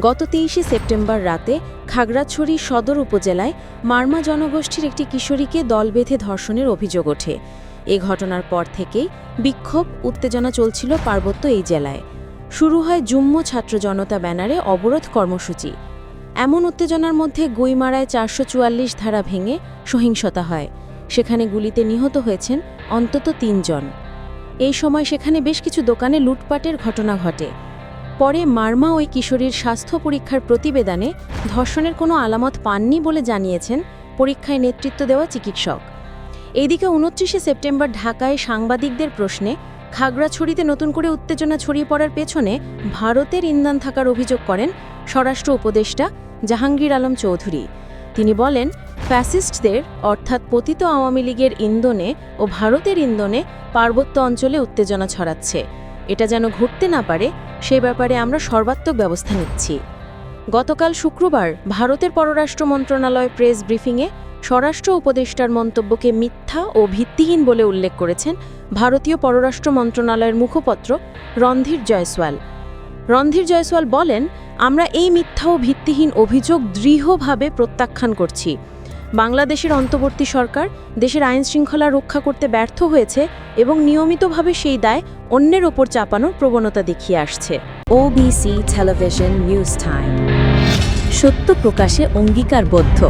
গত তেইশে সেপ্টেম্বর রাতে খাগড়াছড়ি সদর উপজেলায় মার্মা জনগোষ্ঠীর একটি কিশোরীকে দল বেঁধে ধর্ষণের অভিযোগ ওঠে। এ ঘটনার পর থেকেই বিক্ষোভ, উত্তেজনা চলছিল পার্বত্য এই জেলায়। শুরু হয় জুম্ম ছাত্র জনতা ব্যানারে অবরোধ কর্মসূচি। এমন উত্তেজনার মধ্যে গুইমারায় চারশো চুয়াল্লিশ ধারা ভেঙে সহিংসতা হয়। সেখানে গুলিতে নিহত হয়েছেন অন্তত তিনজন। এই সময় সেখানে বেশ কিছু দোকানে লুটপাটের ঘটনা ঘটে। পরে মার্মা ওই কিশোরীর স্বাস্থ্য পরীক্ষার প্রতিবেদনে ধর্ষণের কোনো আলামত পাননি বলে জানিয়েছেন পরীক্ষায় নেতৃত্ব দেওয়া চিকিৎসক। এদিকে উনত্রিশে সেপ্টেম্বর ঢাকায় সাংবাদিকদের প্রশ্নে খাগড়াছড়িতে নতুন করে উত্তেজনা ছড়িয়ে পড়ার পেছনে ভারতের ইন্ধন থাকার অভিযোগ করেন স্বরাষ্ট্র উপদেষ্টা জাহাঙ্গীর আলম চৌধুরী। তিনি বলেন, ফ্যাসিস্টদের, অর্থাৎ পতিত আওয়ামী লীগের ইন্ধনে ও ভারতের ইন্ধনে পার্বত্য অঞ্চলে উত্তেজনা ছড়াচ্ছে। এটা যেন ঘটতে না পারে, সে ব্যাপারে আমরা সর্বাত্মক ব্যবস্থা নিচ্ছি। গতকাল শুক্রবার ভারতের পররাষ্ট্র মন্ত্রণালয় প্রেস ব্রিফিংয়ে স্বরাষ্ট্র উপদেষ্টার মন্তব্যকে মিথ্যা ও ভিত্তিহীন বলে উল্লেখ করেছেন ভারতীয় পররাষ্ট্র মন্ত্রণালয়ের মুখপত্র রণধীর জয়সওয়াল। রণধীর জয়সওয়াল বলেন, আমরা এই মিথ্যা ও ভিত্তিহীন অভিযোগ দৃঢ়ভাবে প্রত্যাখ্যান করছি। বাংলাদেশের অন্তর্বর্তী সরকার দেশের আইন শৃঙ্খলা রক্ষা করতে ব্যর্থ হয়েছে এবং নিয়মিতভাবে সেই দায় অন্যের ওপর চাপানোর প্রবণতা দেখিয়ে আসছে। ওবিসি টেলিভিশন নিউজ টাইম সত্য প্রকাশে অঙ্গীকারবদ্ধ।